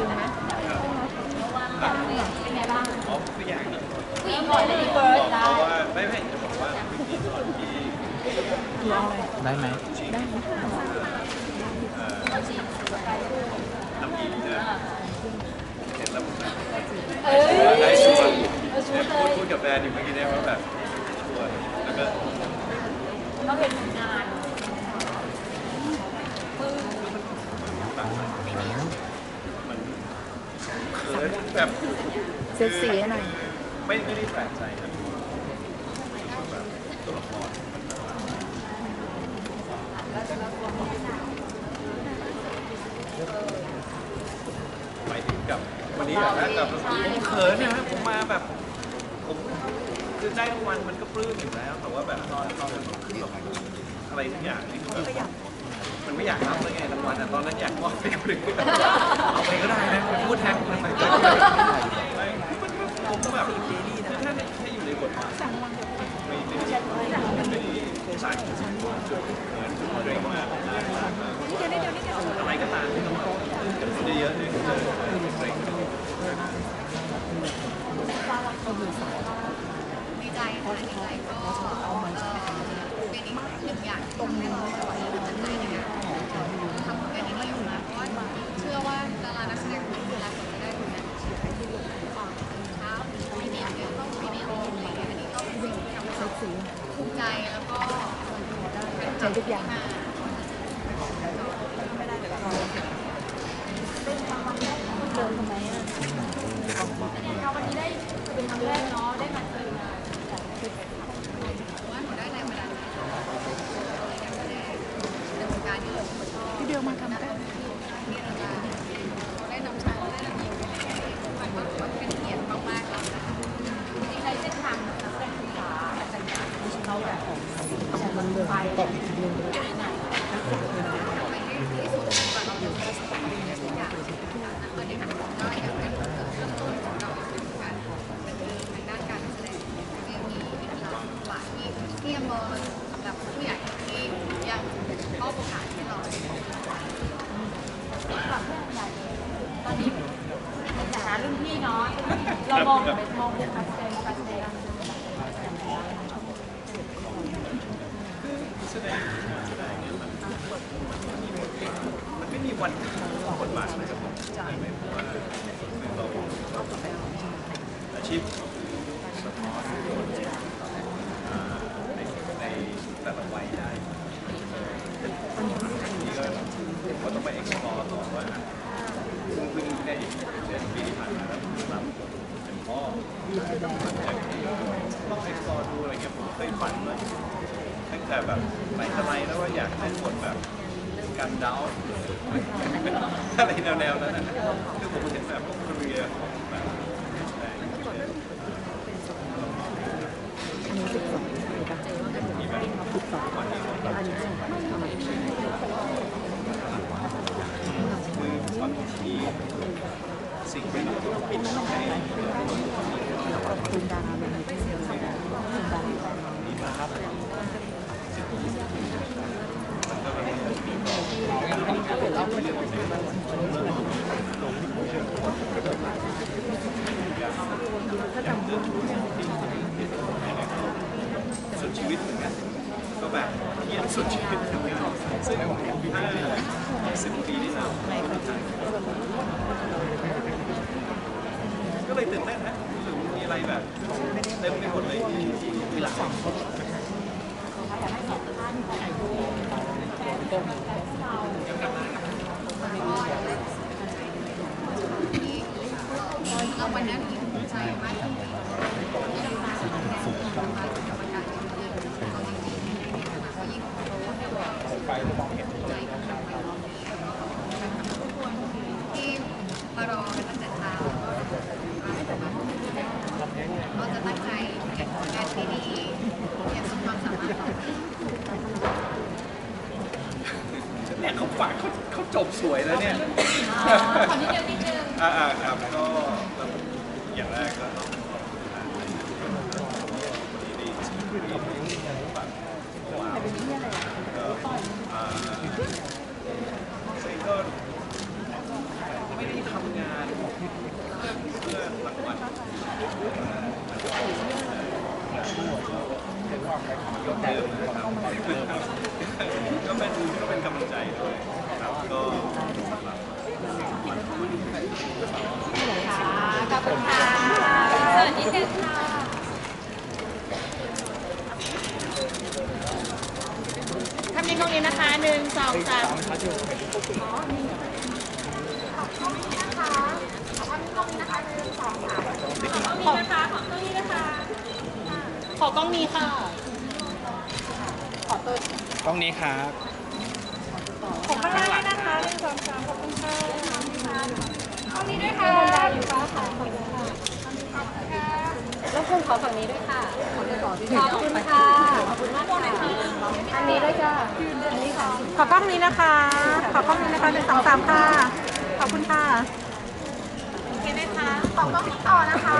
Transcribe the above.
ซึ้งไหมเป็นไงบ้างอ๋อไม่อยากนะผู้หญิงก่อนเลยดีเฟิบร์สอกได้เขาว่าไม่ไม่จะบอกว่าวิธีสอนที่ได้ไหมเอ่อน้ำอีนะเห็นแล้วผมแบบเอ้ยได้ชวนเออชวนเลพูดยพูดกับแฟนอยู่เมื่อกี้เนี่ยว่าแบบชวนแล้วก็ ต้องเป็นผลงาน แบบมันเขินแบบ เซ็กซี่ให้หน่อย ไม่ไม่ได้แปลกใจนะแบบตัวละครมันแบบว่าหมายถึงกับวันนี้แบบนะกับผมเขินนะผมมาแบบผมคือได้รางวัลมันก็ปลื้มอยู่แล้ว แต่ว่าแบบตอนตอนมันขึ้นแบบอะไรทุกอย่างนี่คือแบบมันไม่อยากรับแล้วไงรางวัลอะตอนนั้นอยากมอบให้คนอื่นเอาไปก็ได้นะเป็นพูดแทนคนอื่นไม่มัน ก็ผมก็แบบถ้าถ้าอยู่ในบทบาทไม่ไม่ได้ไม่ได้สายจุดจุดเหมือนจุดเร่งมากอะไรก็ตามที่ต้องเยอะๆเนี่ยจะเร่งดีใจค่ะดีใจก็เอ่อเป็นอีกหนึ่งอย่างที่ทำให้ เป็นใจทุกอย่างมาเดินทำไมอะวันนี้ได้เป็นครั้งแรกเนาะได้มาเจอกันว่าหนูได้แรงบันดาลใจในการแสดงในวงการที่เบพี่เดียวมาทำได้ที่เราได้นำชายได้นำหญิงไปในมันก็ถือว่าเป็นเกียรติมากๆแล้วนะคะจริงๆในเส้นทางนักแสดงศึกษาอาจารย์อยากเขาแบบ ตอบอีกทีนึงทำไปให้ที่สุดก่อนเราจะประสบความสำเร็จทุกอย่างตอนนี้ก็อยากเป็นเริ่มองด้านการแสดงที่มีหลากหลายที่ที่ยังมองสำหรับผู้ในฐานะรุ่นพี่เนาะเรามองมองเป็นการแสดงการแสดง แสดงแสดงเนี่ยมัน มันไม่มีวันบทบาทนะครับไม่เพราะว่าเราอาชีพสะท้อนคนในในแต่ละวัยได้นี่ก็ก็ต้องไป explore ต่อว่าซึ่งเพิ่งได้เดือนปีที่ผ่านมาแล้วรับเป็นพ่อต้อง explore ดูอะไรเงี้ยผมเคยฝันว่าตั้งแต่แบบไหนแต่ไรแล้วว่าอยากเล่นบทแบบกันดาว อะไรแนวๆนั้นนะคือผมเห็นแบบพวกคเรียของแบบนักแสดงมีแบบวันนี้คือตอนที่สิ่งที่เราต้องปิดให้ คุณดาราเป็นไม่ใช่คุณดารา ดีมากครับสุดชีวิตเหมือนกันก็แบบเขียนสุดชีวิตเหมือนกันซึ่งถ้าสิบปีที่แล้วไม่เข้าใจก็เลยตื่นเต้นนะรู้สึกมีอะไร แบบเต็มไปหมดเลยที่หลัง สวยแล้วเนี่ยขอนิดเดียวนิดนึงอ่าครับก็อย่างแรกก็ต้องขอบคุณทางวันนี้ได้ที่ที่ฝากว้าวก็อ่าซึ่งก็ไม่ได้ทำงานเพื่อรางวัลก็เป็นก็เป็นกำลังใจด้วยครับก็ ขอบคุณค่ะสวัสดีค่ะทำยังตรงนี้นะคะหนึ่งสองสามขอกล้องนี้นะคะขอกล้องนี้นะคะ ขอกล้องนี้ค่ะกล้องนี้ครับ ขอข้างล่างด้วยนะคะหนึ่งสองสามขอบคุณค่ะกล้องนี้ด้วยค่ะอยู่ฟ้าค่ะขอบคุณค่ะแล้วคุณข อฝั่งนี้ด้วยค่ะขอบคุณค่ะขอบคุณค่ะขอบคุณมากค่ะอันนี้ด้วยจ้ะอันนี้ค่ะขอกล้องนี้นะคะ ขอกล้องนี้นะคะหนึ่งสองสามค่ะขอบคุณค่ะโอเคไหมคะขอกล้องนี้ต่อนะคะ